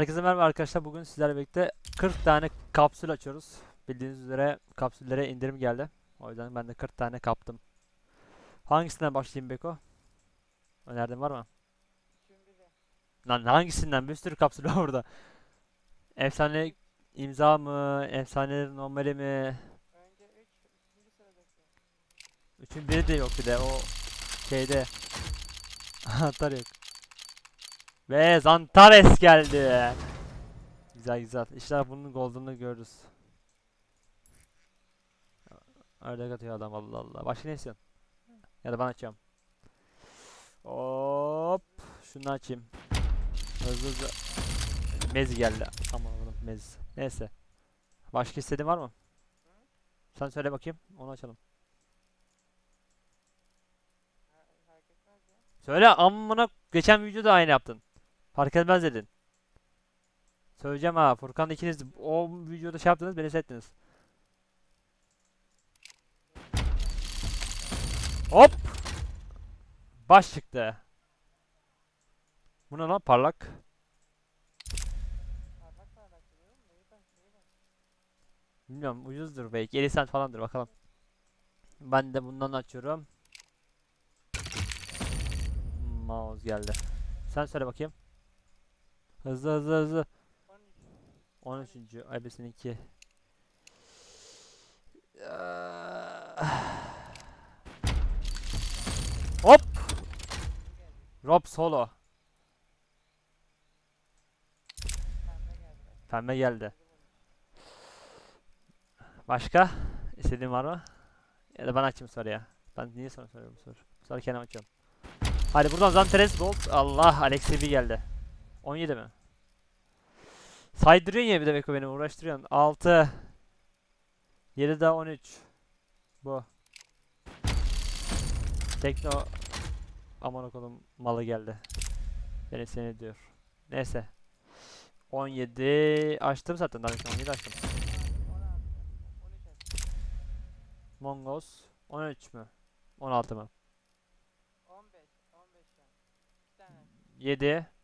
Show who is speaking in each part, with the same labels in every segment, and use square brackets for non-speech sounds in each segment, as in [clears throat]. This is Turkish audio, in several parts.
Speaker 1: Herkese merhaba arkadaşlar. Bugün sizlerle birlikte 40 tane kapsül açıyoruz. Bildiğiniz üzere kapsüllere indirim geldi. O yüzden ben de 40 tane kaptım. Hangisinden başlayayım Beko? Önerdiğin var mı? Lan hangisinden? Bir sürü kapsül var burada. Efsane imza mı? Efsane normali mi?
Speaker 2: Önce 3, ikinci sıradaki.
Speaker 1: Üçün biri de yok bir de o şeyde. [laughs] Anahtar yok. Ve Zantares geldi. Güzel güzel. İşte bunun golden'ını görürüz. Öyle atıyor adam Allah Allah. Başka ne istiyorsun? Ya da ben açacağım. Hop. Şunu açayım. Hızlı hızlı. Mezi geldi. Aman oğlum mez. Neyse. Başka istediğin var mı? Sen söyle bakayım. Onu açalım. Söyle amına geçen videoda aynı yaptın. Fark etmez dedin. Söyleyeceğim ha Furkan ikiniz o videoda şey yaptınız beni settiniz. Hop! Baş çıktı. Bu ne lan parlak? Bilmiyorum ucuzdur belki 50 cent falandır bakalım. Ben de bundan açıyorum. Mouse geldi. Sen söyle bakayım. Hızlı hızlı hızlı.
Speaker 2: 13.
Speaker 1: 13. Ebesininki. Hop! Rob Solo.
Speaker 2: Pembe geldi.
Speaker 1: Başka? İstediğin var mı? Ya da ben açayım soruya. Ben niye sana soruyorum soru? Sonra kendim açıyorum. Hadi buradan Zanteres Gold. Allah Alex bir geldi. 17 mi? Saydırıyorsun ya bir de Beko beni uğraştırıyorsun. 6 7 daha 13 Bu Tekno Aman okulum malı geldi. Beni seni diyor. Neyse. 17 açtım zaten daha önce 17 açtım.
Speaker 2: 16. 13 açtı.
Speaker 1: Mongos 13 mü? 16 mı?
Speaker 2: 15. 15 şu an. 2 tane.
Speaker 1: 7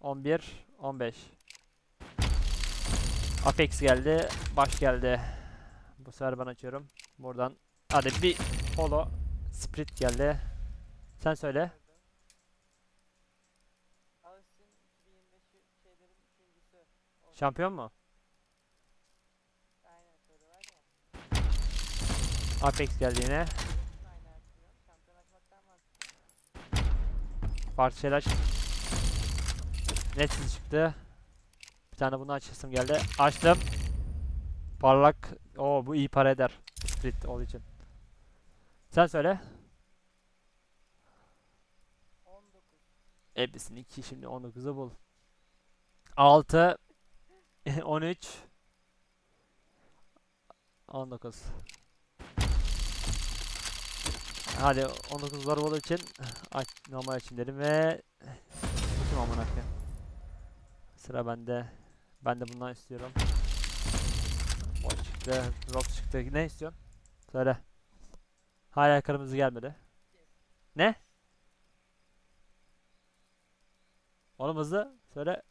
Speaker 1: 11 15 Apex geldi. Baş geldi. Bu sefer ben açıyorum. Buradan hadi bir polo Sprit geldi. Sen söyle.
Speaker 2: Gördüm. Austin 2025 şeylerin üçüncüsü. O-
Speaker 1: Şampiyon mu? Apex geldi yine.
Speaker 2: Hepsini
Speaker 1: şeyler çıktı. Bir tane bunu açasım geldi. Açtım. Parlak. Oo bu iyi para eder. Split olduğu için. Sen söyle.
Speaker 2: 19.
Speaker 1: Hepsini 2 şimdi 19'u bul. 6 13 19 Hadi 19'lar olduğu için aç, normal açayım dedim ve Kim amına koyayım. Sıra bende. Ben de bundan istiyorum. O çıktı. Rock çıktı. Ne istiyorsun? Söyle. Hala kırmızı gelmedi. Ne? Oğlum hızlı. Söyle.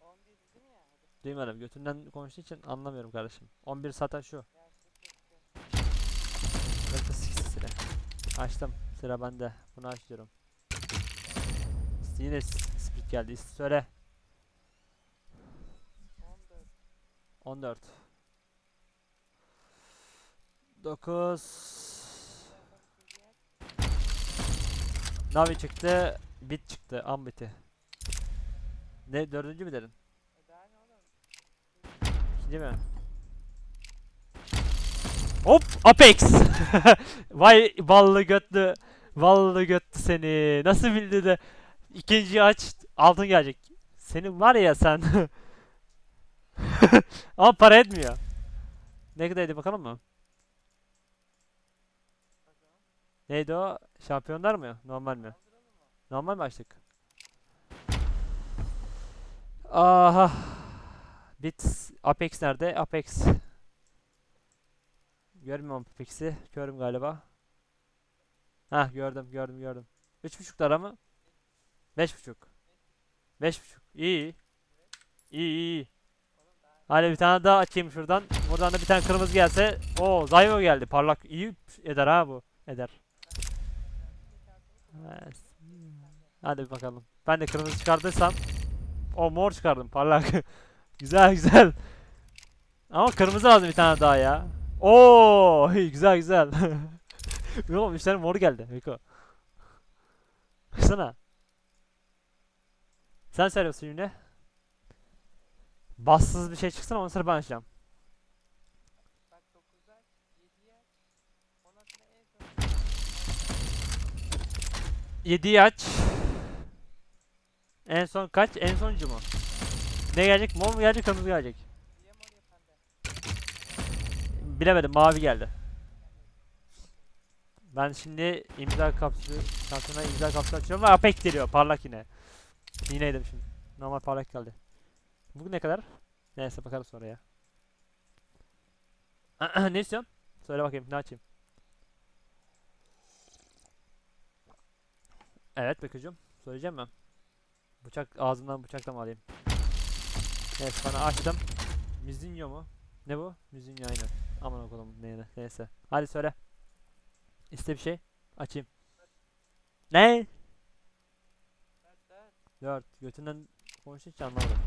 Speaker 2: 11 dedim ya. Hadi.
Speaker 1: Duymadım. Götünden konuştuğu için anlamıyorum kardeşim. 11 zaten şu.
Speaker 2: Yaşlık çekti.
Speaker 1: 48 sıra. Açtım. Sıra bende. Bunu açıyorum. Yine split geldi. Söyle.
Speaker 2: 14.
Speaker 1: 14. 9. Navi çıktı. Bit çıktı. Ambit'i. Ne? Dördüncü mü dedin? İkinci mi? Hop! Apex! [laughs] Vay ballı götlü. Ballı götlü seni. Nasıl bildi de ikinciyi aç altın gelecek. Senin var ya sen. [laughs] [laughs] Ama para etmiyor. Ne kadardı bakalım mı? Neydi o? Şampiyonlar mı? Normal mi? Normal mi açtık? Aha. Bit Apex nerede? Apex. Görmüyorum Apex'i. Körüm galiba. Hah gördüm gördüm gördüm. 3.5 lira mı? 5.5. 5.5. İyi. İyi iyi.
Speaker 2: Oğlum
Speaker 1: Hadi bir tane daha açayım şuradan. Buradan da bir tane kırmızı gelse. Oo Zyvo geldi. Parlak iyi eder ha bu. Eder. Hadi bir bakalım. Ben de kırmızı çıkardıysam o mor çıkardım parlak. [laughs] güzel güzel. Ama kırmızı lazım bir tane daha ya. Oo [laughs] güzel güzel. [laughs] Bir tane mor geldi. Miko. Baksana. Sen söylüyorsun şimdi. Bassız bir şey çıksın ondan sonra ben açacağım.
Speaker 2: bak 9'a 7'ye ondan sonra en son
Speaker 1: 7'yi aç. En son kaç? En sonuncu mu? Ne gelecek? Mor mu gelecek? Kırmızı gelecek. Bilemedim. Mavi geldi. Ben şimdi imza kapsülü kartına imza kapsülü açıyorum ve Apek geliyor. Parlak yine. Yineydim şimdi. Normal parlak geldi. Bu ne kadar? Neyse bakarız sonra ya. [clears throat] ne istiyorsun? Söyle bakayım ne açayım? Evet Bekir'cim. Söyleyeceğim mi? Bıçak ağzımdan bıçakla mı alayım? Evet bana açtım. Mizinyo mu? Ne bu? Mizinyo aynen. Aman okudum neyine. Neyse. Hadi söyle. İste bir şey. Açayım. Ne?
Speaker 2: 4 4
Speaker 1: 4. Götünden konuştu hiç anlamadım.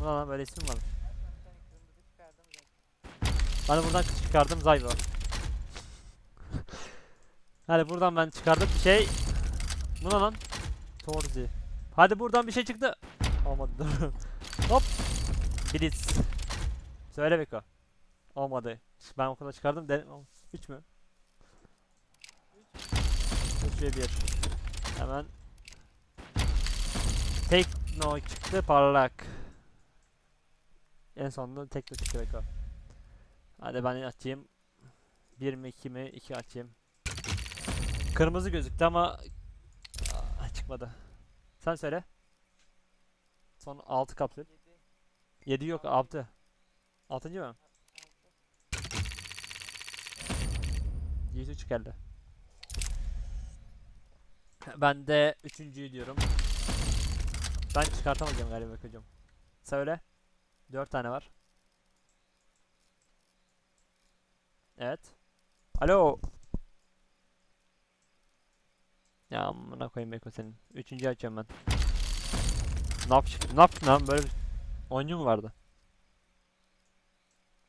Speaker 1: Bu ne lan böyle isim var. de buradan çıkardım Zyvo. Hadi buradan ben çıkardım bir şey. Bu ne lan? Torzi. Hadi buradan bir şey çıktı. Olmadı. [laughs] Hop. Blitz. Söyle Beko. Olmadı. Ben okula çıkardım. De 3 mü? 3 ve 1. Hemen. Tekno çıktı parlak. En sonunda tekno çıktı Beko. Hadi ben açayım. 1 mi 2 mi? 2 açayım. Kırmızı gözüktü ama Aa, çıkmadı. Sen söyle. Son 6 kapsül.
Speaker 2: 7
Speaker 1: 7 yok 6. 6. mı?
Speaker 2: 6
Speaker 1: 103 geldi. Ben de üçüncüyü diyorum. Ben çıkartamayacağım galiba hocam. Söyle. 4 tane var. Evet. Alo. Ya amına koyayım Beko senin. Üçüncü açıyorum ben. Nap çıktı. Nap lan böyle bir oyuncu mu vardı?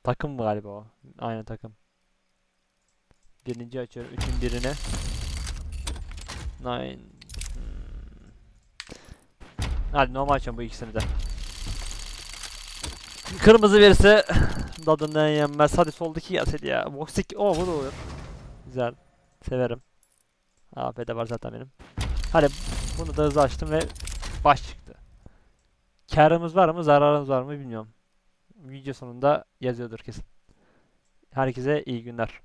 Speaker 1: Takım mı galiba o? Aynen takım. Birinci açıyorum. Üçün birine. Nine. Hmm. Hadi normal açıyorum bu ikisini de. Kırmızı verirse tadından yenmez. Hadi soldaki gelseydi ya. Boxik. O bu da olur. Güzel. Severim. AP'de var zaten benim. Hadi bunu da hızlı açtım ve baş çıktı. Karımız var mı zararımız var mı bilmiyorum. Video sonunda yazıyordur kesin. Herkese iyi günler.